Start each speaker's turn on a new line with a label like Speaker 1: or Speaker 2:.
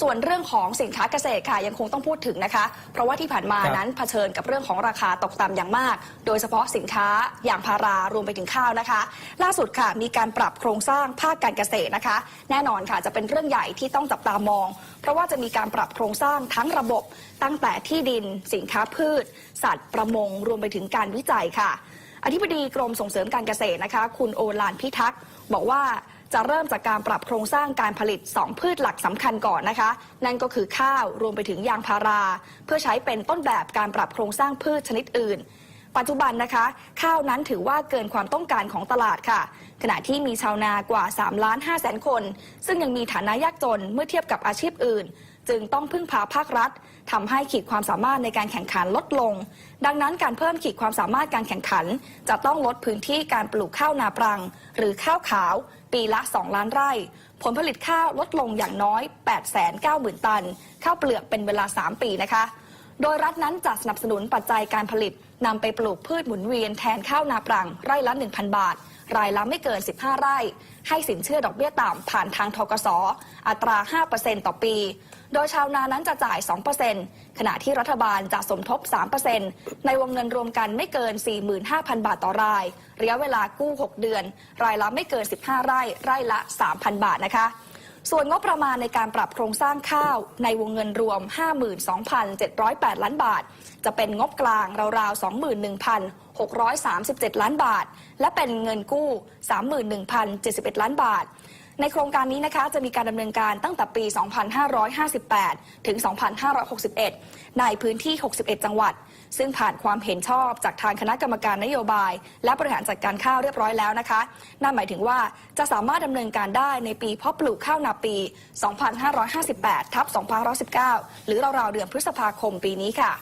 Speaker 1: ส่วนเรื่องของสินค้าเกษตรค่ะยังคงต้องพูดถึงนะคะ เพราะว่าที่ผ่านมา
Speaker 2: ครับ
Speaker 1: นั้นเผชิญกับเรื่องของราคาตกต่ำอย่างมาก โดยเฉพาะสินค้าอย่างพารารวมไปถึงข้าวนะคะ ล่าสุดค่ะมีการปรับโครงสร้างภาคการเกษตรนะคะ แน่นอนค่ะจะเป็นเรื่องใหญ่ที่ต้องจับตามอง เพราะว่าจะมีการปรับโครงสร้างทั้งระบบ ตั้งแต่ที่ดิน สินค้าพืช สัตว์ประมง รวมไปถึงการวิจัยค่ะอธิบดีกรมส่งเสริมการเกษตรนะคะ คุณโอลานพิทักษ์บอกว่า จะเริ่มจากการปรับโครงสร้างการผลิต 2 พืชหลักสำคัญก่อนนะคะ นั่นก็คือข้าวรวมไปถึงยางพารา เพื่อใช้เป็นต้นแบบการปรับโครงสร้างพืชชนิดอื่น ปัจจุบันนะคะ ข้าวนั้นถือว่าเกินความต้องการของตลาดค่ะ ขณะที่มีชาวนากว่า3ล้าน5แสนคน ซึ่งยังมีฐานะยากจนเมื่อเทียบกับอาชีพอื่น จึงต้องพึ่งพาภาครัฐทำให้ขีดความสามารถในการแข่งขันลดลง ดังนั้นการเพิ่มขีดความสามารถการแข่งขัน จะต้องลดพื้นที่การปลูกข้าวนาปรัง หรือข้าวขาว ปีละ 2 ล้านไร่ ผลผลิตข้าวลดลงอย่างน้อย 890,000 ตัน ข้าวเปลือกเป็นเวลา 3 ปีนะคะโดยรัฐนั้นจะสนับสนุนปัจจัยการผลิตนำไปปลูกพืชหมุนเวียนแทนข้าวนาปรังไร่ละ 1,000 บาท รายละไม่เกิน 15 ไร่ ให้สินเชื่อดอกเบี้ยต่ำผ่านทางทกสอัตรา 5%ต่อปี โดยชาวนานั้นจะจ่าย 2%ขณะที่รัฐบาลจะสมทบ 3%ในวงเงินรวมกันไม่เกิน 45,000 บาทต่อราย ระยะเวลากู้ 6 เดือน รายละไม่เกิน 15 ไร่ ไร่ละ 3,000 บาทนะคะ ส่วนงบประมาณในการปรับโครงสร้างข้าวในวงเงินรวม 52,708 ล้านบาท จะเป็นงบกลางราวๆ 21,637 ล้านบาท และเป็นเงินกู้ 31,071 ล้านบาท ในโครงการนี้นะคะจะมีการดำเนินการตั้งแต่ปี 2558 ถึง 2561 ในพื้นที่ 61 จังหวัด ซึ่งผ่านความเห็นชอบจากทางคณะกรรมการนโยบาย และบริหารจัดการข้าวเรียบร้อยแล้วนะคะ นั่นหมายถึงว่าจะสามารถดำเนินการได้ในปีเพาะปลูกข้าวนาปี 2558 ทับ 2519 หรือราวๆเดือนพฤษภาคมปีนี้ค่ะ